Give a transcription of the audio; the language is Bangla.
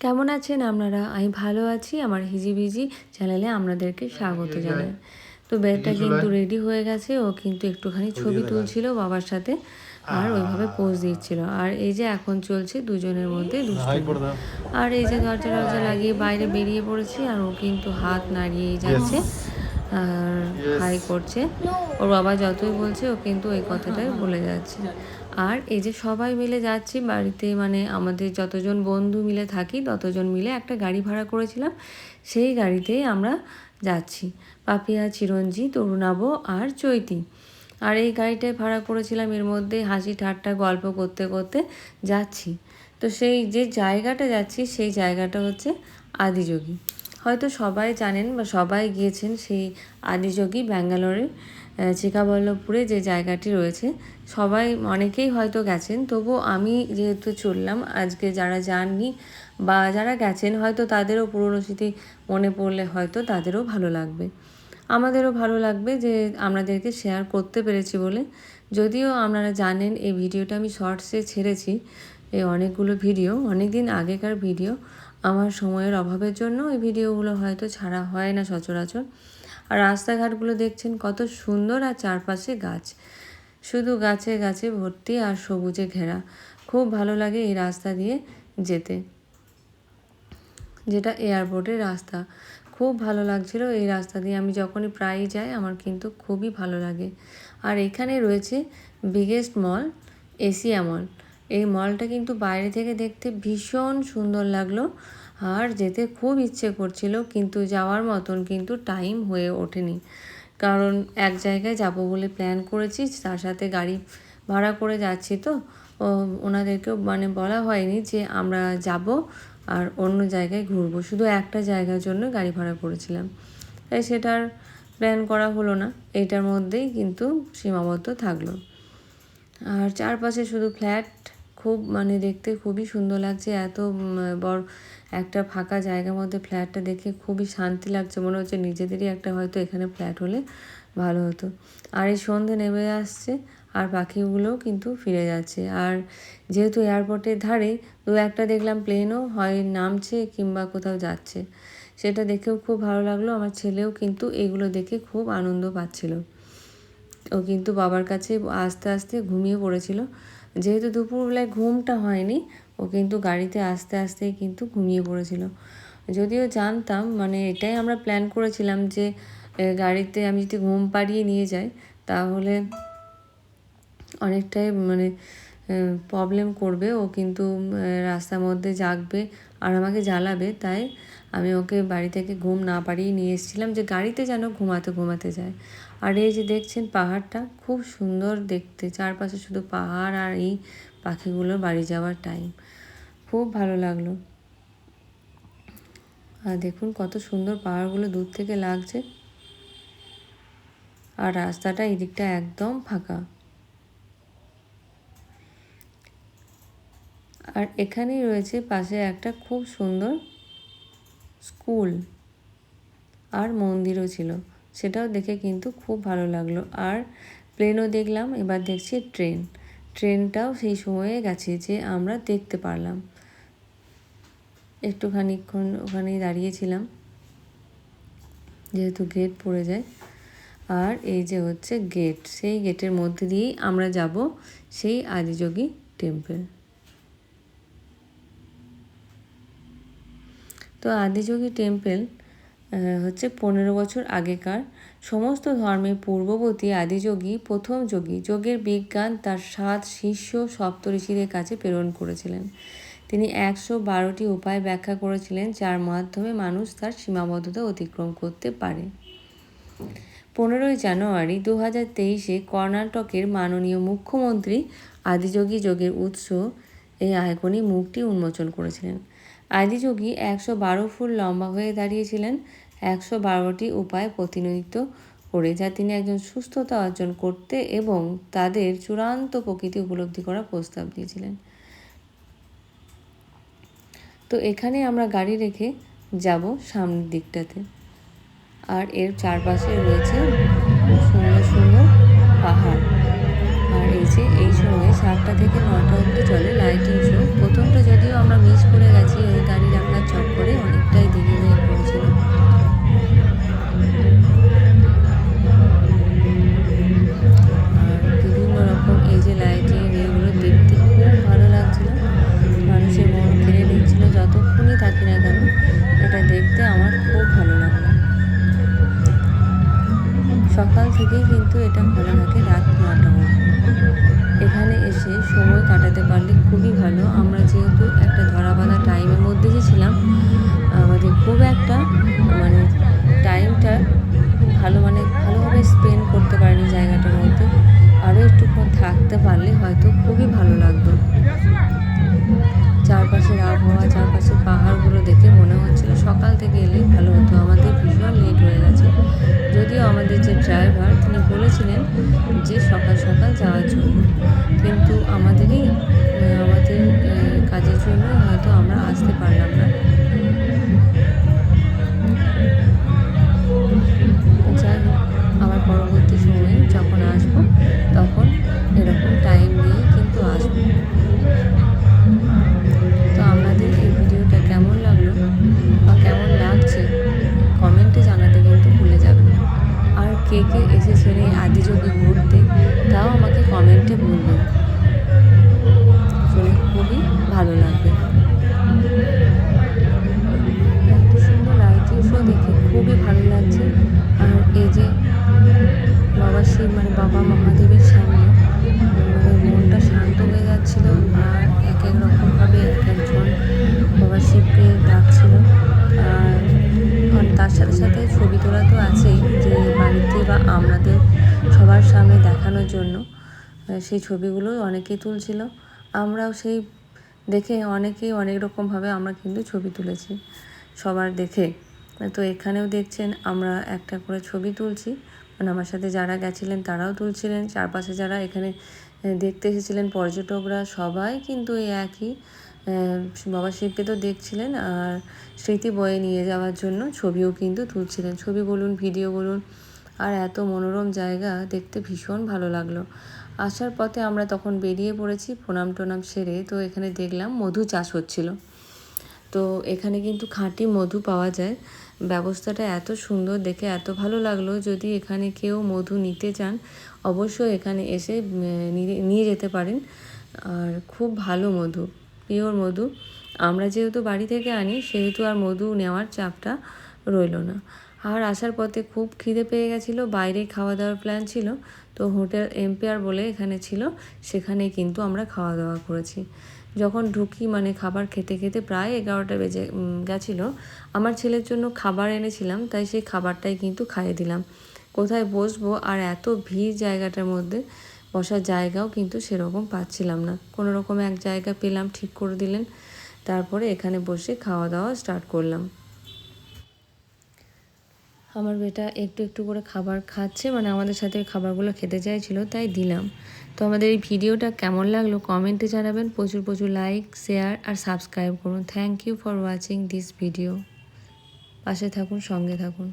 কেমন আছেন আপনারা? আমি ভালো আছি। আমার হিজিবিজি চ্যানেলে আপনাদেরকে স্বাগত জানাই। তো বেডটা কিন্তু রেডি হয়ে গেছে। ও কিন্তু একটুখানি ছবি তুলছিল বাবার সাথে। আর ওইভাবে পোজ দিচ্ছিল। আর এই যে এখন চলছে দুজনের মধ্যে আর এই যে দরজা টরজা লাগিয়ে বাইরে বেরিয়ে পড়েছি আর ও কিন্তু হাত নাড়িয়েই যাচ্ছে। আর হাই করছে। ওর বাবা যতই বলছে ও কিন্তু ওই কথাটাই বলে যাচ্ছে। আর এই যে সবাই মিলে যাচ্ছি বাড়িতে মানে আমাদের যতজন বন্ধু মিলে থাকি, ততজন মিলে একটা গাড়ি ভাড়া করেছিলাম। সেই গাড়িতেই আমরা যাচ্ছি। পাপিয়া চিরঞ্জি তরুণাব আর চৈতি। আর এই গাড়িটায় ভাড়া করেছিলাম, এর মধ্যে হাসি ঠাট্টা গল্প করতে করতে যাচ্ছি। তো সেই যে জায়গাটা যাচ্ছি, সেই জায়গাটা হচ্ছে আদিযোগী। হয়তো সবাই জানেন বা সবাই গিয়েছেন সেই আদিযোগী ব্যাঙ্গালোরের চিকাবল্লভপুরে যে জায়গাটি রয়েছে। সবাই অনেকেই হয়তো গেছেন তবু আমি যেহেতু চললাম, আজকে যারা যাননি বা যারা গেছেন, হয়তো তাদেরও পুরনো স্মৃতি মনে পড়লে হয়তো তাদেরও ভালো লাগবে। আমাদেরও ভালো লাগবে যে আপনাদেরকে শেয়ার করতে পেরেছি বলে। যদিও আপনারা জানেন, এই ভিডিওটা আমি শর্টসে ছেড়েছি, এই অনেকগুলো ভিডিও অনেক দিন আগেকার ভিডিও আমার সময়ের অভাবের জন্য এই ভিডিওগুলো হয়তো ছাড়া হয় না সচরাচর। আর রাস্তাঘাটগুলো দেখছেন কত সুন্দর আর চারপাশে গাছ। শুধু গাছে গাছে ভর্তি আর সবুজে ঘেরা। খুব ভালো লাগে এই রাস্তা দিয়ে যেতে। যেটা এয়ারপোর্টের রাস্তা। খুব ভালো লাগছিল এই রাস্তা দিয়ে আমি যখনই প্রায়ই যাই আমার কিন্তু খুবই ভালো লাগে। আর এখানে রয়েছে বিগেস্ট মল এশিয়া মল এই মলটা কিন্তু বাইরে থেকে দেখতে ভীষণ সুন্দর লাগল। আর যেতে খুব ইচ্ছে করছিল, কিন্তু যাওয়ার মতন কিন্তু টাইম হয়ে ওঠেনি। কারণ এক জায়গায় যাব বলে প্ল্যান করেছি, তার সাথে গাড়ি ভাড়া করে যাচ্ছি তো। ওনাদেরকেও মানে বলা হয়নি যে আমরা যাব আর অন্য জায়গায় ঘুরবো, শুধু একটা জায়গার জন্য গাড়ি ভাড়া করেছিলাম। তাই সেটার প্ল্যান করা হলো না এইটার মধ্যেই কিন্তু সীমাবদ্ধ থাকল। আর চারপাশে শুধু ফ্ল্যাট খুব মানে দেখতে খুবই সুন্দর লাগছে, এত বড় একটা ফাঁকা জায়গার মধ্যে ফ্ল্যাটটা দেখে খুবই শান্তি লাগছে, মনে হচ্ছে নিজেদেরই একটা হয়তো এখানে ফ্ল্যাট হলে ভালো হতো। আর এই সন্ধে নেমে আসছে, আর পাখিগুলোও কিন্তু ফিরে যাচ্ছে। আর যেহেতু এয়ারপোর্টের ধারে দু একটা দেখলাম প্লেনও হয় নামছে কিংবা কোথাও যাচ্ছে, সেটা দেখেও খুব ভালো লাগল। আমার ছেলেও কিন্তু এগুলো দেখে খুব আনন্দ পাচ্ছিল। ও কিন্তু বাবার কাছে আস্তে আস্তে ঘুমিয়ে পড়েছিল। যেহেতু দুপুরবেলায় ঘুমটা হয়নি, ও কিন্তু গাড়িতে আস্তে আস্তে কিন্তু ঘুমিয়ে পড়েছিল। যদিও জানতাম মানে এটাই আমরা প্ল্যান করেছিলাম যে গাড়িতে আমি যদি ঘুম পাড়িয়ে নিয়ে যাই, তাহলে অনেকটাই মানে প্রবলেম করবে। ও কিন্তু রাস্তার মধ্যে জাগবে আর আমাকে জ্বালাবে। তাই আমি ওকে বাড়ি থেকে ঘুম না পাড়িয়ে নিয়ে এসেছিলাম যে গাড়িতে যেন ঘুমাতে ঘুমাতে যায়। আর এই যে দেখছেন পাহাড়টা, খুব সুন্দর দেখতে। চারপাশে শুধু পাহাড় আর এই পাখিগুলোর বাড়ি যাওয়ার টাইম খুব ভালো লাগল। আর দেখুন কত সুন্দর পাহাড়গুলো দূর থেকে লাগছে। আর রাস্তাটা এদিকটা একদম ফাঁকা। আর এখানেই রয়েছে পাশে একটা খুব সুন্দর স্কুল আর মন্দিরও ছিল। সেটাও দেখে কিন্তু খুব ভালো লাগল। আর প্লেনও দেখলাম, এবার দেখছি ট্রেন ট্রেনটাও সেই সময়ে গেছে যে আমরা দেখতে পারলাম। একটু খানিক্ষণ ওখানেই দাঁড়িয়েছিলাম, যেহেতু গেট পড়ে যায়। আর এই যে হচ্ছে গেট সেই গেটের মধ্যে দিয়েই আমরা যাব সেই আদিযোগী টেম্পল তো আদিযোগী টেম্পল হচ্ছে পনেরো বছর আগেকার। সমস্ত ধর্মের পূর্ববর্তী আদিযোগী প্রথম যোগী, যোগের বিজ্ঞান তার সাত শিষ্য সপ্তঋষিদের কাছে প্রেরণ করেছিলেন। তিনি একশো বারোটি উপায় ব্যাখ্যা করেছিলেন, যার মাধ্যমে মানুষ তার সীমাবদ্ধতা অতিক্রম করতে পারে। পনেরোই জানুয়ারি দু হাজার তেইশে কর্ণাটকের মাননীয় মুখ্যমন্ত্রী আদিযোগী যোগের উৎস এই আয়কনি মুখটি উন্মোচন করেছিলেন। আদিযোগী একশো বারো ফুট লম্বা হয়ে দাঁড়িয়েছিলেন। একশো বারোটি উপায় প্রতিনিধিত্ব করে, যা তিনি একজন সুস্থতা অর্জন করতে এবং তাদের চূড়ান্ত প্রকৃতি উপলব্ধি করার প্রস্তাব দিয়েছিলেন। তো এখানে আমরা গাড়ি রেখে যাব সামনের দিকটাতে। আর এর চারপাশে রয়েছে সুন্দর সুন্দর পাহাড়। রয়েছে এই সময় সাতটা থেকে নটা অব্দি চলে লাইটিং শো প্রথমটা যদিও আমরা মিস করে গেছি ওই গাড়ি রাখার চক্করে অনেকটাই দেরি হয়ে পড়েছিল। বিভিন্ন রকম এই যে লাইটিং এগুলো দেখতে খুব ভালো লাগছিল। মানুষের মন কেড়ে নিচ্ছিল যতক্ষণই থাকি না কেন, এটা দেখতে আমার খুব ভালো লাগল। সকাল থেকেই কিন্তু এটা খোলা থাকে রাত নটা এখানে এসে সময় কাটাতে পারলে খুবই ভালো। আমরা যেহেতু একটা ধরা বাঁধা টাইমের মধ্যে যে ছিলাম, আমাদের খুব একটা মানে টাইমটা ভালো মানে ভালোভাবে স্পেন্ড করতে পারিনি জায়গাটার মধ্যে। আরও একটুক্ষণ থাকতে পারলে হয়তো খুবই ভালো লাগতো। চারপাশের আবহাওয়া, চারপাশের পাহাড়গুলো দেখে মনে হচ্ছিল সকাল থেকে এলে ভালো হতো। আমাদের ভীষণ লেট হয়ে গেছে। যদিও আমাদের যে ড্রাইভার তিনি বলেছিলেন যে সকাল সকাল যাওয়ার জন্য। কিন্তু আমাদেরই আমাদের কাজের জন্য হয়তো আমরা আসতে পারলাম না। যাই আবার পরবর্তী সময়ে যখন আসব, তখন এরকম টাইম নিয়ে কিন্তু আসব। আমাকে কমেন্টে সেই ছবিগুলো অনেকেই তুলছিল। আমরাও সেই দেখে অনেকেই অনেক রকমভাবে আমরা কিন্তু ছবি তুলেছি, সবার দেখে। তো এখানেও দেখছেন, আমরা একটা করে ছবি তুলছি। মানে আমার সাথে যারা গেছিলেন, তারাও তুলছিলেন। চারপাশে যারা এখানে দেখতে এসেছিলেন, পর্যটকরা সবাই কিন্তু এই একই। বাবা শিবকে তো দেখছিলেন, আর স্মৃতি বয়ে নিয়ে যাওয়ার জন্য ছবিও কিন্তু তুলছিলেন। ছবি বলুন, ভিডিও বলুন, আর এত মনোরম জায়গা, দেখতে ভীষণ ভালো লাগল। আসার পথে আমরা তখন বেরিয়ে পড়েছি প্রণাম টনাম সেরে। তো এখানে দেখলাম মধু চাষ হচ্ছিল। তো এখানে কিন্তু খাঁটি মধু পাওয়া যায়। ব্যবস্থাটা এত সুন্দর, দেখে এত ভালো লাগল। যদি এখানে কেউ মধু নিতে চান, অবশ্যই এখানে এসে নিয়ে যেতে পারেন। আর খুব ভালো মধু, পিওর মধু। আমরা যেহেতু বাড়ি থেকে আনি, সেহেতু আর মধু নেওয়ার চাপটা রইল না। আর আসার পথে খুব খিদে পেয়ে গেছিল বাইরে খাওয়া দাওয়ার প্ল্যান ছিল। তো হোটেল এম্পায়ার বলে এখানে ছিল সেখানে কিন্তু আমরা খাওয়া দাওয়া করেছি। যখন ঢুকি মানে খাবার খেতে খেতে প্রায় এগারোটা বেজে গেছিল। আমার ছেলের জন্য খাবার এনেছিলাম, তাই সেই খাবারটাই কিন্তু খাইয়ে দিলাম। কোথায় বসবো আর এত ভিড় জায়গাটার মধ্যে বসার জায়গাও কিন্তু সেরকম পাচ্ছিলাম না। কোনো রকম এক জায়গা পেলাম, ঠিক করে দিলেন। তারপরে এখানে বসে খাওয়া দাওয়া স্টার্ট করলাম। আমার বেটা একটু একটু করে খাবার খাচ্ছে মানে আমাদের সাথে খাবারগুলো খেতে চাইছিল, তাই দিলাম। তো আমাদের এই ভিডিওটা কেমন লাগল কমেন্টে জানাবেন, প্রচুর প্রচুর লাইক, শেয়ার আর সাবস্ক্রাইব করুন। Thank you for watching this video পাশে থাকুন, সঙ্গে থাকুন।